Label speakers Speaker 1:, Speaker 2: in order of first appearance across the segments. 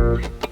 Speaker 1: Thank you.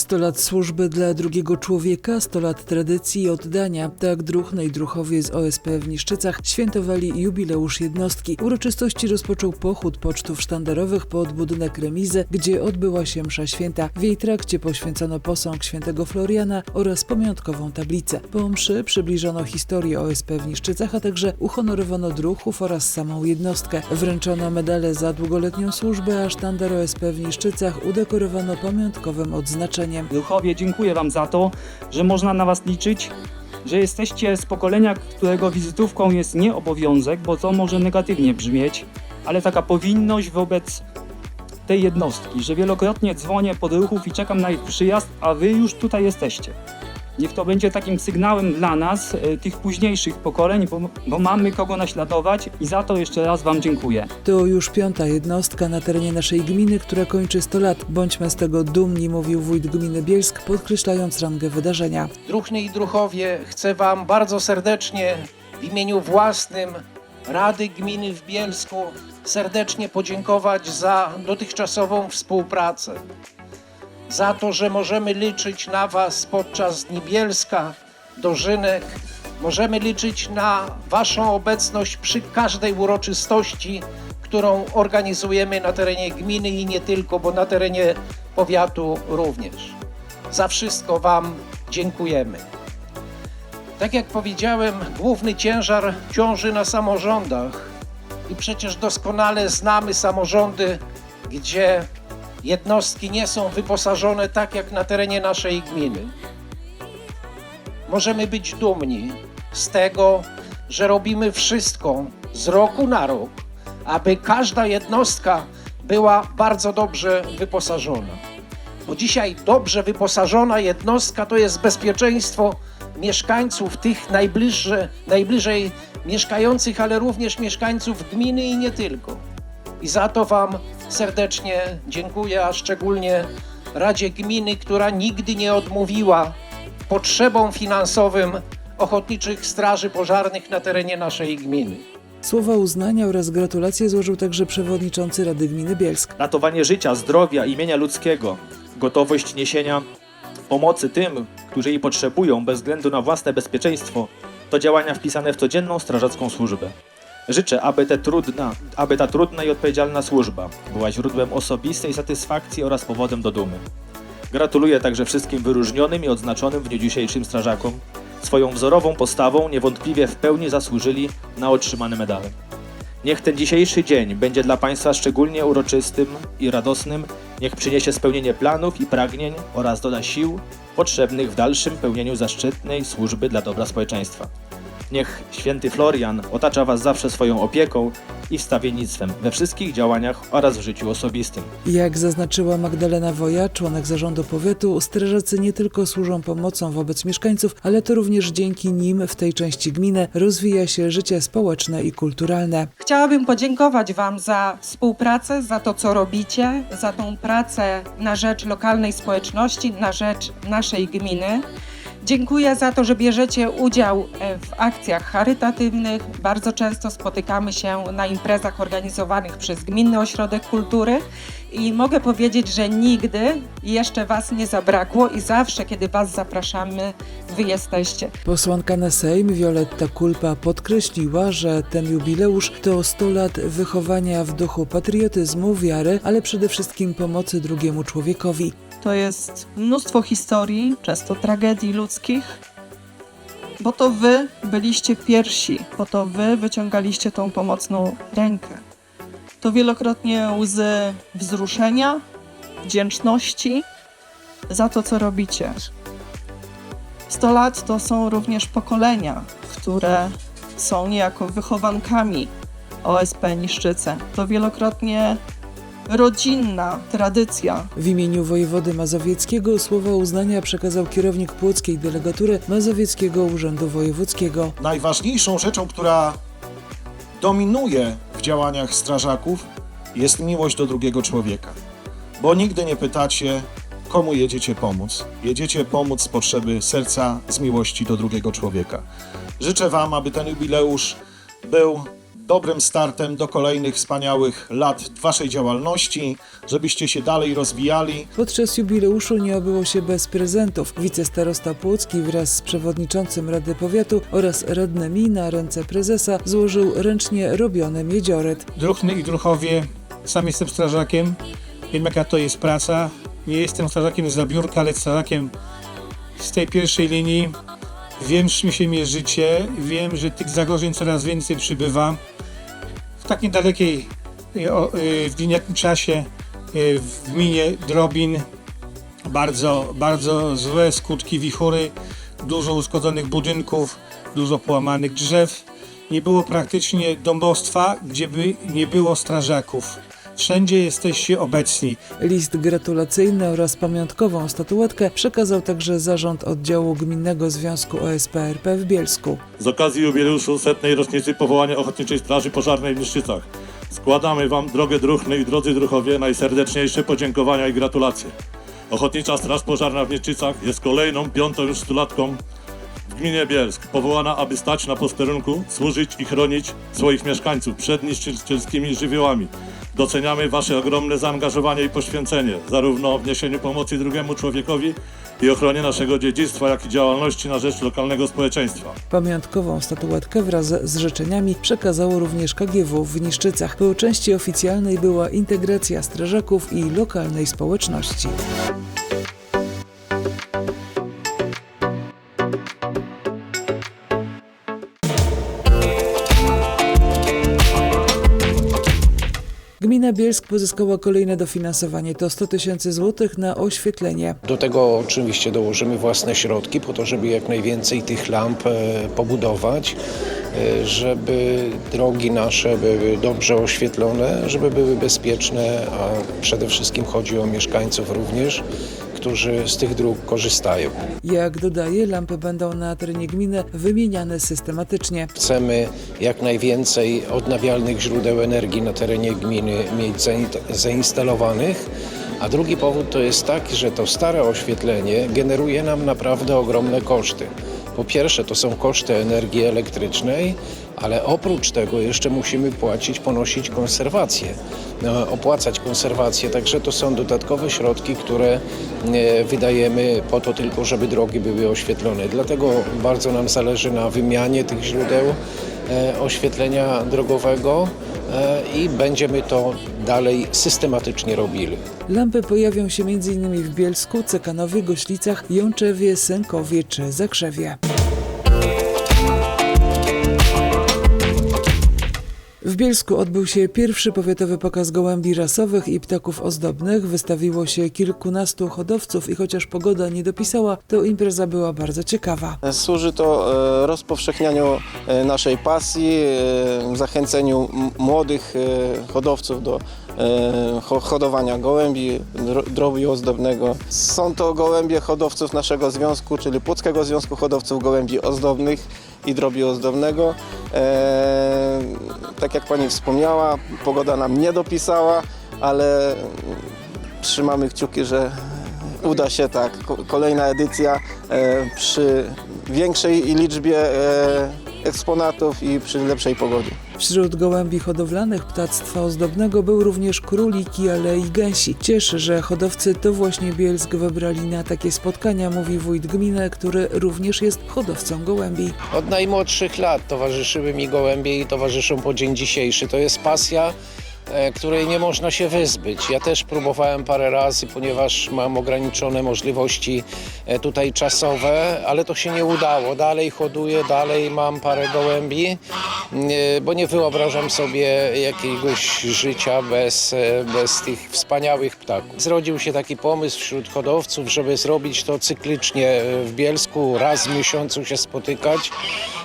Speaker 1: Sto lat służby dla drugiego człowieka, 100 lat tradycji i oddania. Tak Druhny i Druchowie z OSP w Niszczycach świętowali jubileusz jednostki. Uroczystości rozpoczął pochód pocztów sztandarowych pod budynek remizy, gdzie odbyła się msza święta. W jej trakcie poświęcono posąg świętego Floriana oraz pamiątkową tablicę. Po mszy przybliżono historię OSP w Niszczycach, a także uhonorowano Druchów oraz samą jednostkę. Wręczono medale za długoletnią służbę, a sztandar OSP w Niszczycach udekorowano pamiątkowym odznaczeniem.
Speaker 2: Duchowie, dziękuję Wam za to, że można na Was liczyć, że jesteście z pokolenia, którego wizytówką jest nie obowiązek, bo to może negatywnie brzmieć, ale taka powinność wobec tej jednostki, że wielokrotnie dzwonię pod ruchów i czekam na ich przyjazd, a Wy już tutaj jesteście. Niech to będzie takim sygnałem dla nas, e, tych późniejszych pokoleń, bo, bo mamy kogo naśladować i za to jeszcze raz Wam dziękuję.
Speaker 1: To już piąta jednostka na terenie naszej gminy, która kończy 100 lat. Bądźmy z tego dumni, mówił wójt gminy Bielsk, podkreślając rangę wydarzenia.
Speaker 3: Druhny i druchowie, chcę Wam bardzo serdecznie w imieniu własnym Rady Gminy w Bielsku serdecznie podziękować za dotychczasową współpracę. Za to, że możemy liczyć na Was podczas Dni dożynek. Możemy liczyć na Waszą obecność przy każdej uroczystości, którą organizujemy na terenie gminy i nie tylko, bo na terenie powiatu również. Za wszystko Wam dziękujemy. Tak jak powiedziałem, główny ciężar ciąży na samorządach i przecież doskonale znamy samorządy, gdzie jednostki nie są wyposażone tak jak na terenie naszej gminy. Możemy być dumni z tego, że robimy wszystko z roku na rok, aby każda jednostka była bardzo dobrze wyposażona. Bo dzisiaj dobrze wyposażona jednostka to jest bezpieczeństwo mieszkańców, tych najbliższe, najbliżej mieszkających, ale również mieszkańców gminy i nie tylko. I za to Wam serdecznie dziękuję, a szczególnie Radzie Gminy, która nigdy nie odmówiła potrzebom finansowym ochotniczych straży pożarnych na terenie naszej gminy.
Speaker 1: Słowa uznania oraz gratulacje złożył także przewodniczący Rady Gminy Bielsk.
Speaker 4: ratowanie życia, zdrowia, imienia ludzkiego, gotowość niesienia pomocy tym, którzy jej potrzebują bez względu na własne bezpieczeństwo, to działania wpisane w codzienną strażacką służbę. Życzę, aby, te trudna, aby ta trudna i odpowiedzialna służba była źródłem osobistej satysfakcji oraz powodem do dumy. Gratuluję także wszystkim wyróżnionym i odznaczonym w dniu dzisiejszym strażakom. Swoją wzorową postawą niewątpliwie w pełni zasłużyli na otrzymane medale. Niech ten dzisiejszy dzień będzie dla Państwa szczególnie uroczystym i radosnym. Niech przyniesie spełnienie planów i pragnień oraz doda sił potrzebnych w dalszym pełnieniu zaszczytnej służby dla dobra społeczeństwa. Niech święty Florian otacza Was zawsze swoją opieką i wstawiennictwem we wszystkich działaniach oraz w życiu osobistym.
Speaker 1: Jak zaznaczyła Magdalena Woja, członek zarządu powiatu, strażacy nie tylko służą pomocą wobec mieszkańców, ale to również dzięki nim w tej części gminy rozwija się życie społeczne i kulturalne.
Speaker 5: Chciałabym podziękować Wam za współpracę, za to, co robicie, za tą pracę na rzecz lokalnej społeczności, na rzecz naszej gminy. Dziękuję za to, że bierzecie udział e, w akcjach charytatywnych. Bardzo często spotykamy się na imprezach organizowanych przez Gminny Ośrodek Kultury i mogę powiedzieć, że nigdy jeszcze Was nie zabrakło i zawsze, kiedy Was zapraszamy, Wy jesteście.
Speaker 1: Posłanka na Sejm Violetta Kulpa podkreśliła, że ten jubileusz to 100 lat wychowania w duchu patriotyzmu, wiary, ale przede wszystkim pomocy drugiemu człowiekowi.
Speaker 6: To jest mnóstwo historii, często tragedii ludzkich, bo to wy byliście pierwsi, bo to wy wyciągaliście tą pomocną rękę. To wielokrotnie łzy wzruszenia, wdzięczności za to, co robicie. 100 lat to są również pokolenia, które są niejako wychowankami OSP Niszczyce. To wielokrotnie rodzinna tradycja,
Speaker 1: W imieniu wojewody mazowieckiego słowa uznania przekazał kierownik płockiej delegatury Mazowieckiego Urzędu Wojewódzkiego.
Speaker 7: najważniejszą rzeczą, która dominuje w w działaniach strażaków jest miłość do drugiego człowieka. Bo nigdy nie pytacie, komu jedziecie pomóc. Jedziecie pomóc z potrzeby serca, z miłości do drugiego człowieka. Życzę Wam, aby ten jubileusz był dobrym startem do kolejnych wspaniałych lat Waszej działalności, żebyście się dalej rozwijali,
Speaker 1: Podczas jubileuszu nie obyło się bez prezentów. Wicestarosta Płocki wraz z przewodniczącym Rady Powiatu oraz radnymi na ręce prezesa złożył ręcznie robiony miedzioret.
Speaker 8: Druhny i druchowie, sam jestem strażakiem, wiem jaka to jest praca. Nie jestem strażakiem z biurka, ale strażakiem z tej pierwszej linii. Wiem, czym się mierzycie, wiem, że tych zagrożeń coraz więcej przybywa. W tak niedalekiej o, y, w niejakim czasie y, w gminie Drobin bardzo, bardzo złe skutki wichury, dużo uszkodzonych budynków, dużo połamanych drzew. Nie było praktycznie domostwa, gdzie by nie było strażaków. Wszędzie jesteście obecni.
Speaker 1: List gratulacyjny oraz pamiątkową statuetkę przekazał także zarząd oddziału Gminnego Związku OSP RP w Bielsku.
Speaker 9: Z okazji jubileuszu setnej rocznicy powołania Ochotniczej Straży Pożarnej w Niszczycach składamy Wam, drogie druhny i drodzy druchowie, najserdeczniejsze podziękowania i gratulacje. Ochotnicza Straż Pożarna w Niszczycach jest kolejną, piątą już stulatką w gminie Bielsk, powołana, aby stać na posterunku, służyć i chronić swoich mieszkańców przed niszczycielskimi żywiołami. Doceniamy Wasze ogromne zaangażowanie i poświęcenie, zarówno w niesieniu pomocy drugiemu człowiekowi i ochronie naszego dziedzictwa, jak i działalności na rzecz lokalnego społeczeństwa.
Speaker 1: Pamiątkową statuetkę wraz z życzeniami przekazało również KGW w Niszczycach. Po części oficjalnej była integracja strażaków i lokalnej społeczności. Gmina Bielsk pozyskała kolejne dofinansowanie. To 100 tysięcy złotych na oświetlenie.
Speaker 10: Do tego oczywiście dołożymy własne środki po to, żeby jak najwięcej tych lamp e, pobudować, e, żeby drogi nasze były dobrze oświetlone, żeby były bezpieczne, a przede wszystkim chodzi o mieszkańców również, którzy z tych dróg korzystają.
Speaker 1: Jak dodaje, lampy będą na terenie gminy wymieniane systematycznie.
Speaker 10: Chcemy jak najwięcej odnawialnych źródeł energii na terenie gminy mieć zain- zainstalowanych. A drugi powód to jest taki, że to stare oświetlenie generuje nam naprawdę ogromne koszty. Po pierwsze, to są koszty energii elektrycznej, ale oprócz tego jeszcze musimy płacić, ponosić konserwację, e, opłacać konserwację. Także to są dodatkowe środki, które e, wydajemy po to tylko, żeby drogi były oświetlone. Dlatego bardzo nam zależy na wymianie tych źródeł oświetlenia drogowego e, i będziemy to dalej systematycznie robili.
Speaker 1: Lampy pojawią się m.in. w Bielsku, Cekanowie, Goślicach, Jączewie, Sękowie czy Zakrzewie. W Bielsku odbył się pierwszy powiatowy pokaz gołębi rasowych i ptaków ozdobnych. Wystawiło się kilkunastu hodowców i chociaż pogoda nie dopisała, to impreza była bardzo ciekawa.
Speaker 11: Służy to e, rozpowszechnianiu e, naszej pasji, e, zachęceniu młodych hodowców do hodowania gołębi, dro- drobiu ozdobnego. Są to gołębie hodowców naszego związku, czyli Płockiego Związku Hodowców Gołębi Ozdobnych i Drobiu Ozdobnego. E, tak jak Pani wspomniała, pogoda nam nie dopisała, ale trzymamy kciuki, że uda się tak. Ko- Kolejna edycja e, przy większej liczbie e, eksponatów i przy lepszej pogodzie.
Speaker 1: Wśród gołębi hodowlanych ptactwa ozdobnego był również króliki, ale i gęsi. Cieszy, że hodowcy to właśnie Bielsk wybrali na takie spotkania, mówi wójt gminy, który również jest hodowcą gołębi.
Speaker 10: Od najmłodszych lat towarzyszyły mi gołębie i towarzyszą po dzień dzisiejszy. To jest pasja, której nie można się wyzbyć. Ja też próbowałem parę razy, ponieważ mam ograniczone możliwości e, tutaj czasowe, ale to się nie udało. Dalej hoduję, dalej mam parę gołębi, e, bo nie wyobrażam sobie jakiegoś życia bez, e, bez tych wspaniałych ptaków. Zrodził się taki pomysł wśród hodowców, żeby zrobić to cyklicznie e, w Bielsku, raz w miesiącu się spotykać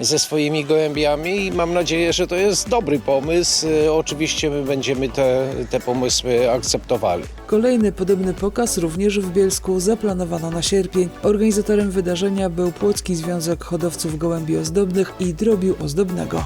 Speaker 10: ze swoimi gołębiami i mam nadzieję, że to jest dobry pomysł. E, Oczywiście my będziemy te, te pomysły akceptowali.
Speaker 1: Kolejny podobny pokaz również w Bielsku zaplanowano na sierpień. Organizatorem wydarzenia był Płocki Związek Hodowców Gołębi Ozdobnych i Drobiu Ozdobnego.